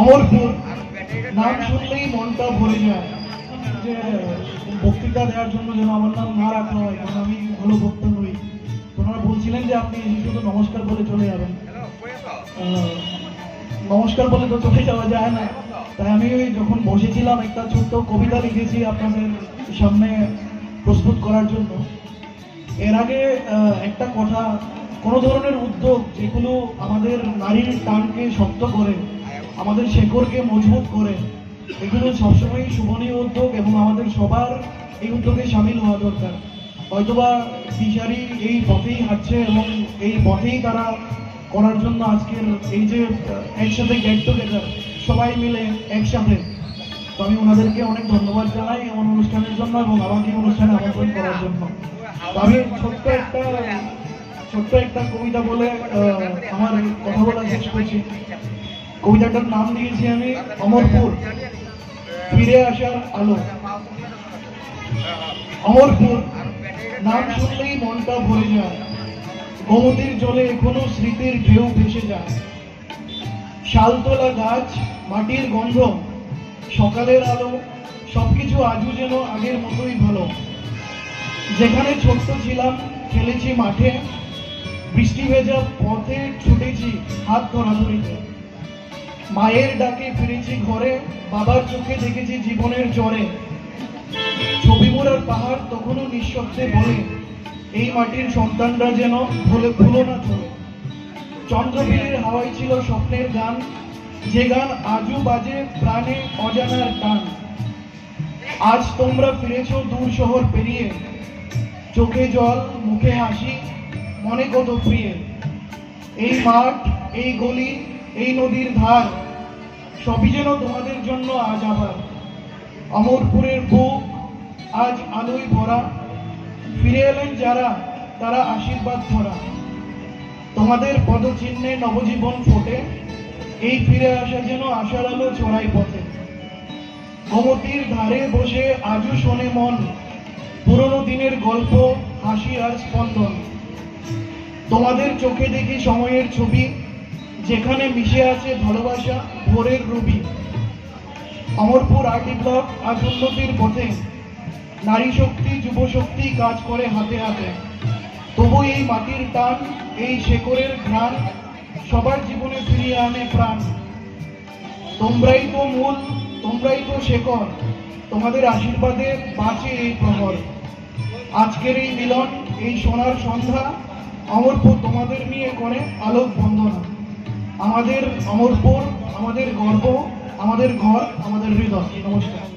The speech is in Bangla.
অমরপুর নাম শুনলেই মনটা ভরে যায় যে, বক্তৃতা দেওয়ার জন্য যেন আমার নাম না রাখা হয়, কারণ আমি ভালো বক্তা নই। ওনারা বলছিলেন যে আপনি শুধু নমস্কার বলে চলে যাবেন। নমস্কার বলে তো চলে যাওয়া যায় না। তাই আমি ওই যখন বসেছিলাম একটা ছোট্ট কবিতা লিখেছি আপনাদের সামনে প্রস্তুত করার জন্য। এর আগে একটা কথা, কোনো ধরনের উদ্যোগ যেগুলো আমাদের নারীর টানকে শক্ত করে আমাদের শেকড়কে মজবুত করে। এগুলো সবসময়ই শুভনীয় উদ্যোগ এবং আমাদের সবার এই উদ্যোগে সামিল হওয়া দরকার। হয়তোবা দিশারি এই পথেই হাঁটছে এবং এই পথেই তারা করার জন্য আজকের এই যে একসাথে গেট টুগেদার সবাই মিলে একসাথে। তো আমি ওনাদেরকে অনেক ধন্যবাদ জানাই এমন অনুষ্ঠানের জন্য এবং আমাকে অনুষ্ঠানে আমন্ত্রণ করার জন্য। তো আমি ছোট্ট একটা ছোট্ট একটা কবিতা বলে আমার কথা বলা শেষ করছি। কবিতাটার নাম দিয়েছি আমি অমরপুর। ফিরে আসার আলো। অমরপুর, নাম শুনলেই মনটা ভরে যায়। গোমতির জলে এখনও স্মৃতির ঢেউ ভেসে যায়। শালতলা গাছ, মাটির গন্ধ, সকালের আলো, সবকিছু আজও যেন আগের মতোই ভালো। যেখানে ছোট্ট ছিলাম, খেলেছি মাঠে, বৃষ্টি ভেজা পথে ছুটেছি হাত ধরা ধরাধরিতে। মায়ের ডাকে ফিরেছি ঘরে, বাবার চোখে দেখেছি জীবনের জ্বরে ছবি মোড়ার পাহাড় তখনও নিঃশব্দে বলে, এই মাটির সন্তানরা যেন ভুলে ভুলো না চলে। চন্দ্রবীরের হাওয়াই ছিল স্বপ্নের গান, যে গান আজও বাজে প্রাণে অজানার টান। আজ তোমরা ফিরেছ দূর শহর পেরিয়ে, চোখে জল, মুখে হাসি, মনে কত প্রিয়। এই মাঠ, এই গলি এই নদীর ধার সবই যেন তোমাদের জন্য আজ আবার। অমরপুরের বুক আজ আলোয় ভরা। ফিরে এলেন যারা, তারা আশীর্বাদ ভরা। তোমাদের পদচিহ্নে নবজীবন ফোটে। এই ফিরে আসা যেন আশার আলো ছড়াই পথে। গোমতির ধারে বসে আজও শোনে মন। পুরনো দিনের গল্প, হাসি আর স্পন্দন। তোমাদের চোখে দেখি সময়ের ছবি। যেখানে মিশে আছে ভালোবাসা, ভোরের রবি। অমরপুর আরটি ব্লক আজ উন্নতির পথে। নারী শক্তি, যুব শক্তি কাজ করে হাতে হাতে। তবু এই মাটির টান, এই শেকরের ঘ্রাণ সবার জীবনে ফিরিয়ে আনে প্রাণ। তোমরাই তো মূল, তোমরাই তো শেকর তোমাদের আশীর্বাদে বাঁচে এই প্রহর। আজকের এই মিলন, এই সোনার সন্ধ্যা অমরপুর তোমাদের নিয়ে করে আলোক বন্দনা আমাদের অমরপুর আমাদের গর্ব আমাদের ঘর আমাদের হৃদয়। নমস্কার।